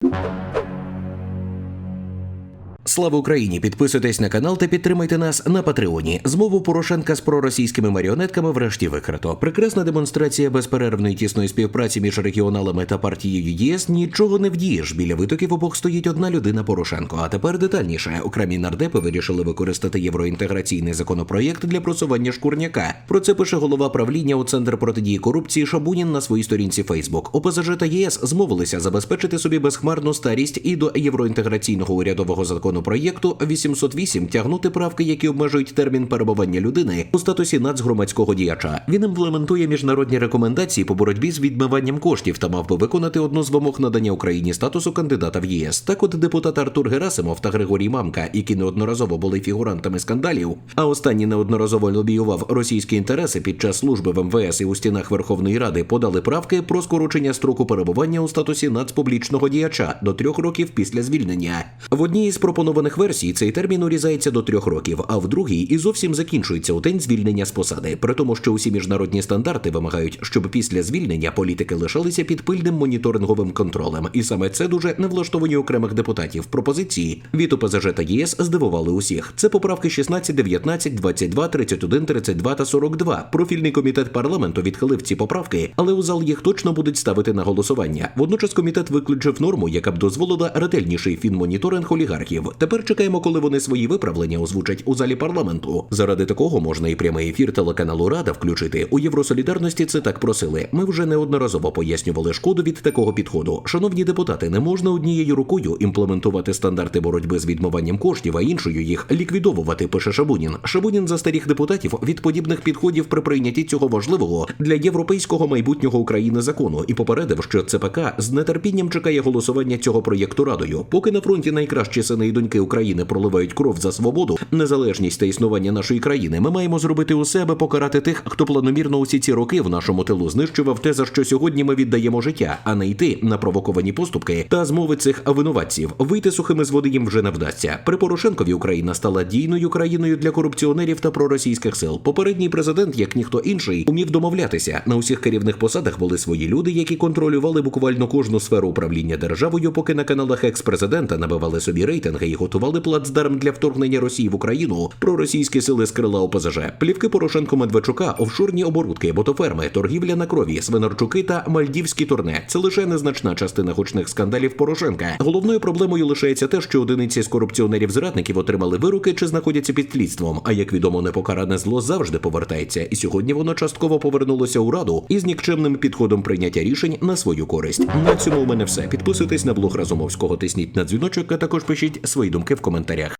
you. Слава Україні! Підписуйтесь на канал та підтримайте нас на Патреоні. Змову Порошенка з проросійськими маріонетками врешті викрито. Прекрасна демонстрація безперервної тісної співпраці між регіоналами та партією ЄС нічого не вдієш. Біля витоків обох стоїть одна людина Порошенко. А тепер детальніше. Окремі нардепи вирішили використати євроінтеграційний законопроєкт для просування шкурняка. Про це пише голова правління у центр протидії корупції Шабунін на своїй сторінці Фейсбук. ОПЗЖ та ЄС змовилися забезпечити собі безхмарну старість і до євроінтеграційного урядового законопроєкту 808 тягнути правки, які обмежують термін перебування людини у статусі нацгромадського діяча. Він імплементує міжнародні рекомендації по боротьбі з відмиванням коштів та мав би виконати одну з вимог надання Україні статусу кандидата в ЄС. Так, от депутат Артур Герасимов та Григорій Мамка, які неодноразово були фігурантами скандалів, а останні неодноразово лобіював російські інтереси під час служби в МВС і у стінах Верховної Ради, подали правки про скорочення строку перебування у статусі нацпублічного діяча до трьох років після звільнення. В одній із пропонованих версій цей термін урізається до трьох років, а в другій і зовсім закінчується у день звільнення з посади. При тому, що усі міжнародні стандарти вимагають, щоб після звільнення політики лишалися під пильним моніторинговим контролем. І саме це дуже не влаштовані окремих депутатів. Пропозиції від ОПЗЖ та ЄС здивували усіх. Це поправки 16, 19, 22, 31, 32 та 42. Профільний комітет парламенту відхилив ці поправки, але у зал їх точно будуть ставити на голосування. Водночас комітет виключив норму, яка б дозволила ретельніший фінмоніторинг олігархів. Тепер чекаємо, коли вони свої виправлення озвучать у залі парламенту. Заради такого можна і прямий ефір телеканалу Рада включити. У Євросолідарності це так просили. Ми вже неодноразово пояснювали шкоду від такого підходу. Шановні депутати, не можна однією рукою імплементувати стандарти боротьби з відмиванням коштів, а іншою їх ліквідовувати. Пише Шабунін. Шабунін за старих депутатів від подібних підходів при прийнятті цього важливого для європейського майбутнього України закону і попередив, що ЦПК з нетерпінням чекає голосування цього проєкту радою. Поки на фронті найкращі сини і доньки України проливають кров за свободу, незалежність та існування нашої країни. Ми маємо зробити усе, аби покарати тих, хто планомірно усі ці роки в нашому тилу знищував те, за що сьогодні ми віддаємо життя, а не йти на провоковані поступки та змови цих винуватців. Вийти сухими з води їм вже не вдасться. При Порошенкові Україна стала дійною країною для корупціонерів та проросійських сил. Попередній президент, як ніхто інший, умів домовлятися. На усіх керівних посадах були свої люди, які контролювали буквально кожну сферу управління державою, поки на каналах екс-президента набивали собі рейтинги і готували плацдарм для вторгнення Росії в Україну. Проросійські сили з крила ОПЗЖ. Плівки Порошенко Медведчука, офшорні оборудки, ботоферми, торгівля на крові, свинарчуки та мальдівські турне. Це лише незначна частина гучних скандалів Порошенка. Головною проблемою лишається те, що одиниці з корупціонерів-зрадників отримали вироки чи знаходяться під слідством. А як відомо, непокаране зло завжди повертається, і сьогодні воно частково повернулося у раду із нікчемним підходом прийняття рішень на свою користь. На цьому у мене все. Підписуйтесь на блог Разумовського, тисніть на дзвіночок, а також пишіть свої думки в коментарях.